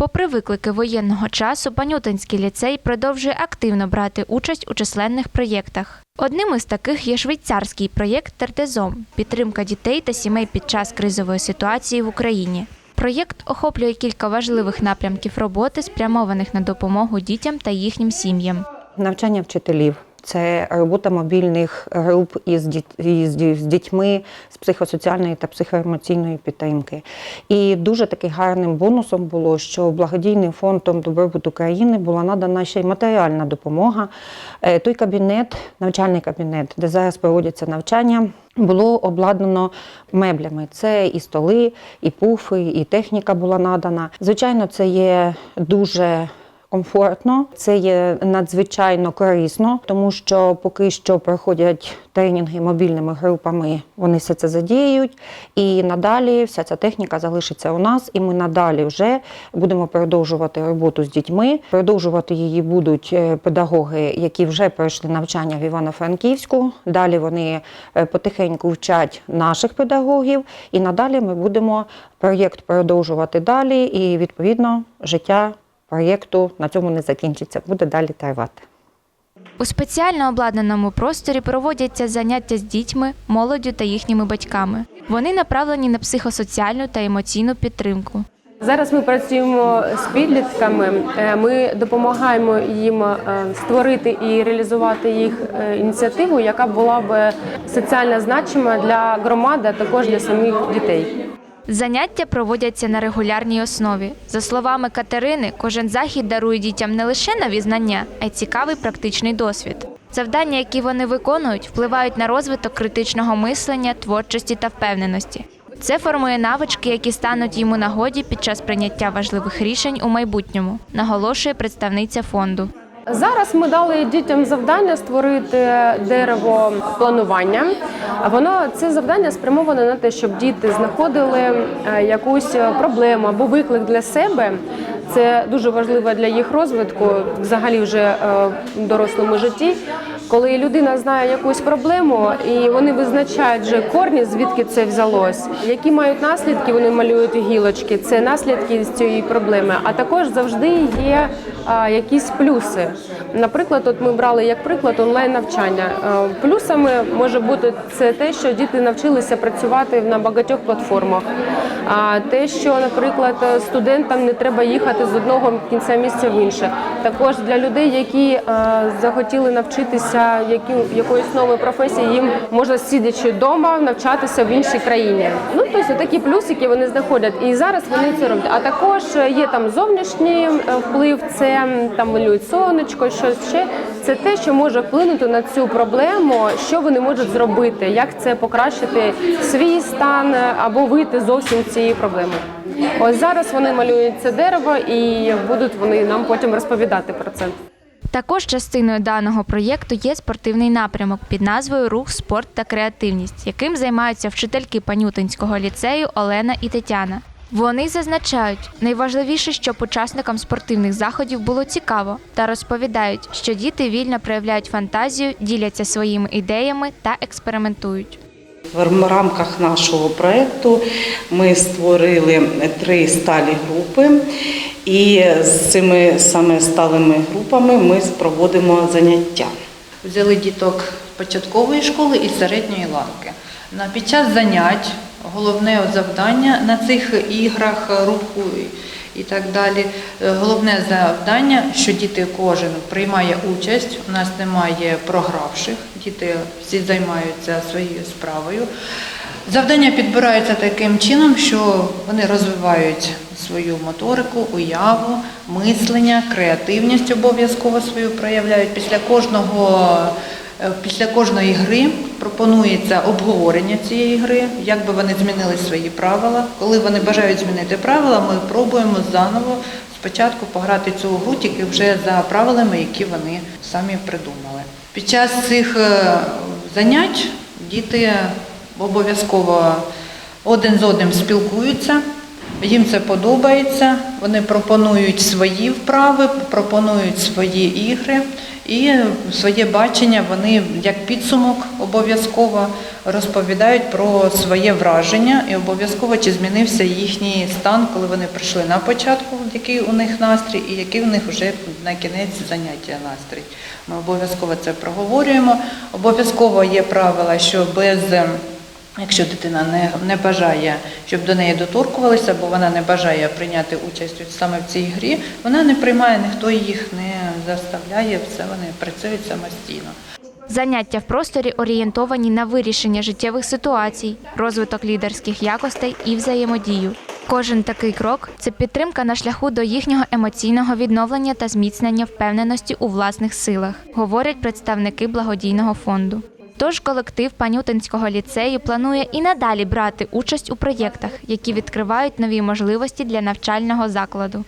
Попри виклики воєнного часу, Панютинський ліцей продовжує активно брати участь у численних проєктах. Одним із таких є швейцарський проєкт Тертезом підтримка дітей та сімей під час кризової ситуації в Україні. Проєкт охоплює кілька важливих напрямків роботи, спрямованих на допомогу дітям та їхнім сім'ям. Навчання вчителів. Це робота мобільних груп із, діт- із дітьми з психосоціальної та психоемоційної підтримки. І дуже таким гарним бонусом було, що благодійним фондом Добробут України була надана ще й матеріальна допомога. Е, Той кабінет, навчальний кабінет, де зараз проводяться навчання, було обладнано меблями. Це і столи, і пуфи, і техніка була надана. Звичайно, це є дуже комфортно, це є надзвичайно корисно, тому що поки що проходять тренінги мобільними групами, вони все це задіють. І надалі вся ця техніка залишиться у нас, і ми надалі вже будемо продовжувати роботу з дітьми. Продовжувати її будуть е, педагоги, які вже пройшли навчання в Івано-Франківську. Далі вони е, потихеньку вчать наших педагогів, і надалі ми будемо проєкт продовжувати далі. І відповідно життя проєкту на цьому не закінчиться, буде далі тривати. У спеціально обладнаному просторі проводяться заняття з дітьми, молоддю та їхніми батьками. Вони направлені на психосоціальну та емоційну підтримку. Зараз ми працюємо з підлітками. Е, Ми допомагаємо їм е, створити і реалізувати їх е, ініціативу, яка була б соціально значима для громади, а також для самих дітей. Заняття проводяться на регулярній основі. За словами Катерини, кожен захід дарує дітям не лише нові знання, а й цікавий практичний досвід. Завдання, які вони виконують, впливають на розвиток критичного мислення, творчості та впевненості. Це формує навички, які стануть йому нагоді під час прийняття важливих рішень у майбутньому, наголошує представниця фонду. Зараз ми дали дітям завдання створити дерево планування. Воно це завдання спрямоване на те, щоб діти знаходили е, якусь проблему або виклик для себе. Це дуже важливо для їх розвитку, взагалі вже е, в дорослому житті. Коли людина знає якусь проблему і вони визначають вже корні, звідки це взялось, які мають наслідки, вони малюють гілочки. Це наслідки з цієї проблеми. А також завжди є якісь плюси. Наприклад, от ми брали як приклад онлайн навчання. Е, Плюсами може бути це те, що діти навчилися працювати на багатьох платформах. А те, що, наприклад, студентам не треба їхати з одного кінця місця в інше. Також для людей, які е, захотіли навчитися якоїсь нової професії, їм можна сидячи вдома навчатися в іншій країні. Ну тобто такі плюсики вони знаходять, і зараз вони це роблять. А також є там зовнішній е, вплив, це там малюють сонечко, щось ще. Це те, що може вплинути на цю проблему, що вони можуть зробити, як це покращити свій стан е, або вийти зовсім цієї проблеми. Ось зараз вони малюють це дерево і будуть вони нам потім розповідати про це. Також частиною даного проєкту є спортивний напрямок під назвою Рух, спорт та креативність, яким займаються вчительки Панютинського ліцею Олена і Тетяна. Вони зазначають, найважливіше, щоб учасникам спортивних заходів було цікаво, та розповідають, що діти вільно проявляють фантазію, діляться своїми ідеями та експериментують. В рамках нашого проєкту ми створили три сталі групи, і з цими саме сталими групами ми проводимо заняття. Взяли діток початкової школи і середньої ланки. На під час занять головне завдання на цих іграх руху і так далі. е, Головне завдання, що діти кожен приймає участь. У нас немає програвших, діти всі займаються своєю справою. Завдання підбираються таким чином, що вони розвивають свою моторику, уяву, мислення, креативність обов'язково свою проявляють. Після кожного е, після кожної гри пропонується обговорення цієї гри, як би вони змінили свої правила. Коли вони бажають змінити правила, ми пробуємо заново спочатку пограти цю гру тільки вже за правилами, які вони самі придумали. Під час цих е, занять діти обов'язково один з одним спілкуються, Їм це подобається. Вони пропонують свої вправи, пропонують свої ігри і своє бачення. Вони як підсумок обов'язково розповідають про своє враження і обов'язково чи змінився їхній стан, коли вони прийшли на початку, який у них настрій, і який у них вже на кінець заняття настрій. Ми обов'язково це проговорюємо. Обов'язково є правила, що без Якщо дитина не, не бажає, щоб до неї доторкувалися, або вона не бажає прийняти участь саме в цій грі, вона не приймає, ніхто їх не заставляє, все вони працюють самостійно. Заняття в просторі орієнтовані на вирішення життєвих ситуацій, розвиток лідерських якостей і взаємодію. Кожен такий крок це підтримка на шляху до їхнього емоційного відновлення та зміцнення впевненості у власних силах, говорять представники благодійного фонду. Тож колектив Панютинського ліцею планує і надалі брати участь у проєктах, які відкривають нові можливості для навчального закладу.